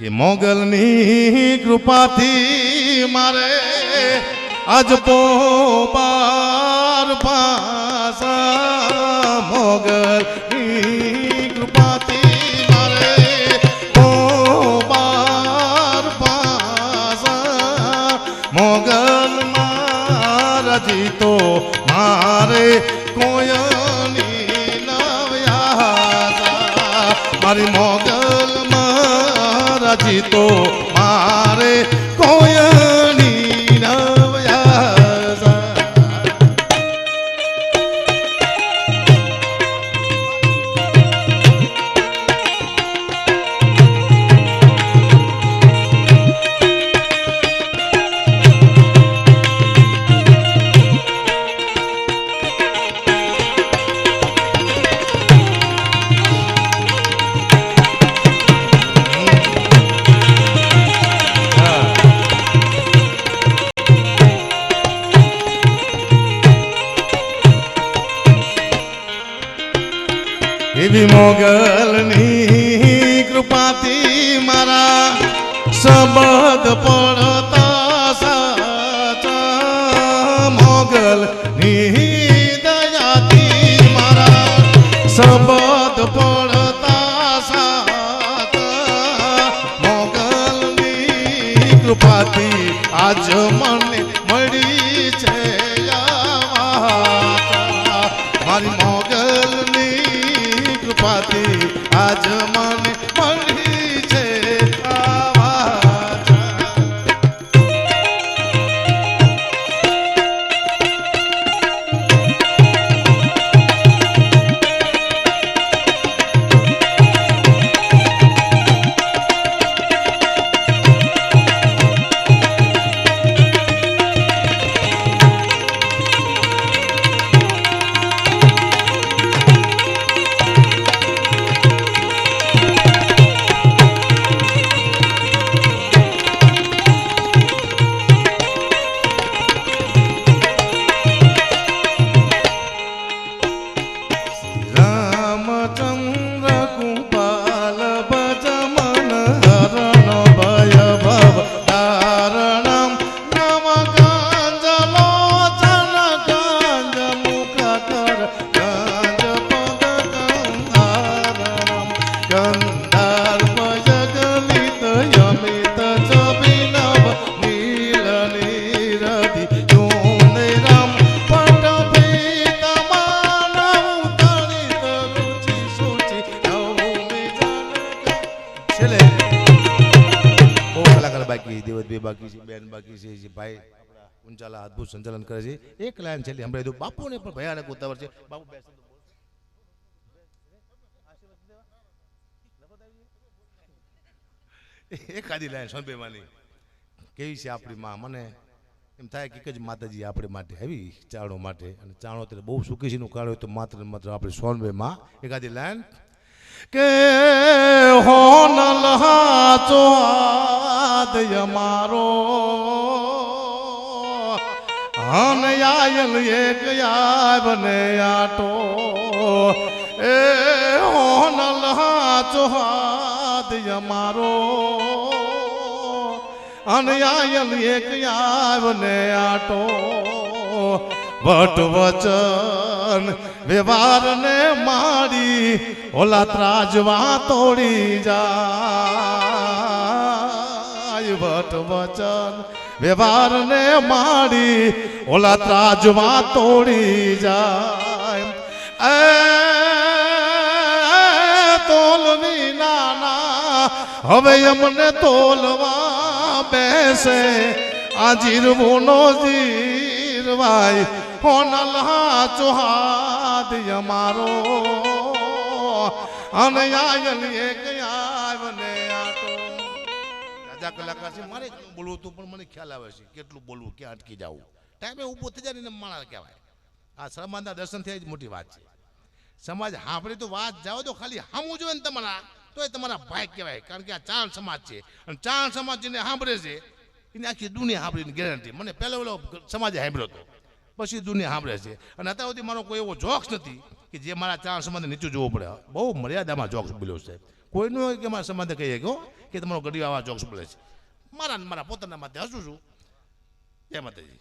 કે મોગલની કૃપાથી મારે આજ પોપાર પાસા મોગલની કૃપાથી મારે પોપાર પાસા મોગલ મારાજી તો મારે કોયની નવ્યા મારી મોગલ મારાજી તો મારે એવી મોગલની કૃપાથી મારા સબદ પડતા સાચા. મોગલની દયાથી મારા સબદ મોગલની કૃપાથી આજ મને મોગલની કૃપાથી બાકી દેવતભાઈ બાકી છે બેન બાકી છે ભાઈ ઊંચાલા અદભુત સંચાલન કરે છે એક લાઈન છેલ્લી હમણાં દઉં બાપુને પણ ભયાનક ઉતાવળ છે. બાપુ બે એકાદી લાઈન સોનભાઈમાંની કેવી છે આપણી માં? મને એમ થાય કે જ માતાજી આપણી માટે આવી ચાણો માટે. અને ચાણો અત્યારે બહુ સુખી છે કાળો તો માત્ર ને માત્ર આપણે સોનભાઈ માં એકાદી લાઈન. કે હોનલ હાચો આદય મારો હન આયલ એક બને આટો. હાચો આદય મારો અનયાયલ એક આવને આટો વટ વચન વ્યવહારને મારી ઓલા ત્રાજવા તોડી જાય વટ વચન વ્યવહારને મારી ઓલા ત્રાજવા તોડી જાય હવે અમને તોલવા બેસે. આ જીરવુનો જીરવાય. હોનલ હાચો હાથ અમારો. અને આયલ એક આવને આટો. રાજા કલાકાર છે, મારે બોલવું હતું, પણ મને ખ્યાલ આવે છે, કેટલું બોલવું, ક્યાં અટકી જવું. ટાઈમે ઊભો થઈ જાય ને માણસ કહેવાય. આ સમાજના દર્શન થયા જ મોટી વાત છે. સમાજ હાંભળી તો વાત જાઓ તો ખાલી સામું જોઈએ ને તમારા. તો એ તમારા ભાઈ કહેવાય, કારણ કે આ ચાણ સમાજ છે. અને ચાણ સમાજ જેને સાંભળે છે, એને આખી દુનિયા સાંભળીને ગેરંટી મને પહેલો પહેલો સમાજે સાંભળ્યો હતો. પછી દુનિયા સાંભળે છે. અને અત્યાર સુધી મારો કોઈ એવો જોક્સ નથી કે જે મારા ચાર સમાજને નીચું જોવું પડે. બહુ મર્યાદામાં જોક્સ બોલ્યો છે કોઈનું હોય કે મારા સમાજે કહીએ કહો કે તમારો ગરીબ આવા જોક્સ બોલે છે. મારા મારા પોતાના માટે હસું છું. જય માતાજી.